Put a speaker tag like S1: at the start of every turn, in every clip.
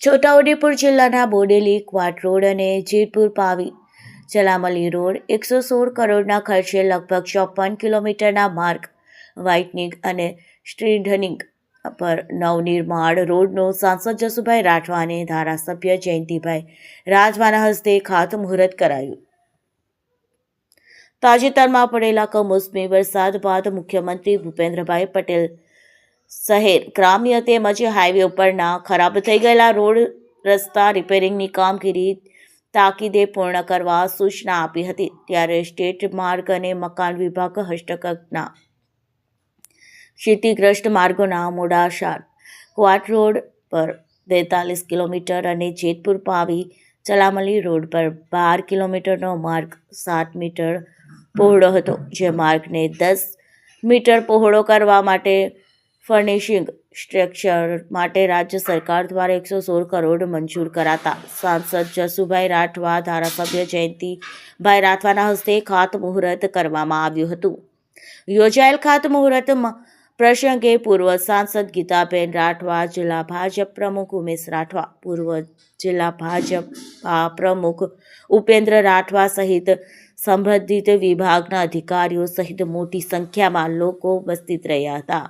S1: છોટાઉદેપુર જિલ્લાના બોડેલી ક્વાટ રોડ અને જેતપુર પાવી. ચલામલી રોડ એકસો સોળ કરોડના ખર્ચે લગભગ ચોપન કિલોમીટરના માર્ગ, વ્હાઇટનિંગ અને સ્ટ્રીડનિંગ પર નવનિર્માણ રોડનું સાંસદ જસુભાઈ રાઠવા અને ધારાસભ્ય જયંતિભાઈ રાજવાના હસ્તે ખાતમુહૂર્ત કરાયું. તાજેતરમાં પડેલા કમોસમી વરસાદ બાદ મુખ્યમંત્રી ભૂપેન્દ્રભાઈ પટેલ શહેર ગ્રામ્ય તેમજ હાઈવે ઉપરના ખરાબ થઈ ગયેલા રોડ રસ્તા રિપેરિંગની કામગીરી તાકીદે પૂર્ણ કરવા સૂચના આપી હતી. ત્યારે સ્ટેટ માર્ગ અને મકાન વિભાગ હસ્તકના ક્ષતિગ્રસ્ત માર્ગોના મોડાસા ક્વાટ રોડ પર બેતાલીસ કિલોમીટર અને જેતપુર પાવી ચલામલી રોડ પર બાર કિલોમીટરનો માર્ગ સાત મીટર પહોળો હતો. જે માર્ગને દસ મીટર પહોળો કરવા માટે ફર્નિશિંગ સ્ટ્રક્ચર માટે રાજ્ય સરકાર દ્વારા એકસો સોળ કરોડ મંજૂર કરાતા. સાંસદ જસુભાઈ રાઠવા ધારાસભ્ય જયંતિભાઈ રાઠવાના હસ્તે ખાતમુહૂર્ત કરવામાં આવ્યું હતું. યોજાયેલ ખાતમુહૂર્ત પ્રસંગે પૂર્વ સાંસદ ગીતાબેન રાઠવા, જિલ્લા ભાજપ પ્રમુખ ઉમેશ રાઠવા, પૂર્વ જિલ્લા ભાજપ પ્રમુખ ઉપેન્દ્ર રાઠવા સહિત સંબંધિત વિભાગના અધિકારીઓ સહિત મોટી સંખ્યામાં લોકો ઉપસ્થિત રહ્યા હતા.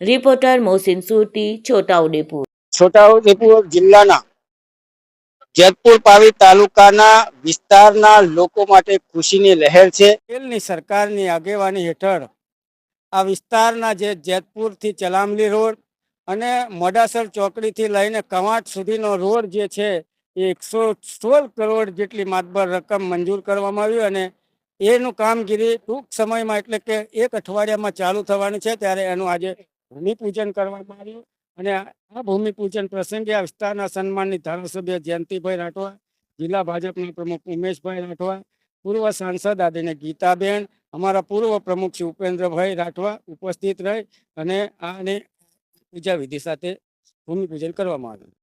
S1: રિપોર્ટર મોહસિન સુરતી છોટાઉદેપુર
S2: છોટાઉદેપુર જિલ્લાના જેતપુર પાવી તાલુકાના વિસ્તારના લોકો માટે ખુશીની લહેર છે. પટેલની સરકારની આગેવાની હેઠળ આ વિસ્તારના જે જેતપુરથી ચલામલી રોડ અને મોડાસર ચોકડીથી લઈને કવાંટ સુધીનો રોડ જે છે એ એકસો સોળ કરોડ જેટલી માતબર રકમ મંજૂર કરવામાં આવી અને એનું કામગીરી ટૂંક સમયમાં એટલે કે એક અઠવાડિયામાં ચાલુ થવાની છે. ત્યારે એનું આજે ભૂમિપૂજન કરવામાં આવ્યું અને આ ભૂમિપૂજન પ્રસંગે આ વિસ્તારના સન્માનિત ધારાસભ્ય જયંતિભાઈ રાઠવા, જિલ્લા ભાજપના પ્રમુખ ઉમેશભાઈ રાઠવા, પૂર્વ સાંસદ આદિને ગીતાબેન, અમારા પૂર્વ પ્રમુખ શ્રી ઉપેન્દ્રભાઈ રાઠવા ઉપસ્થિત રહી અને આને પૂજા વિધિ સાથે ભૂમિપૂજન કરવામાં આવ્યું.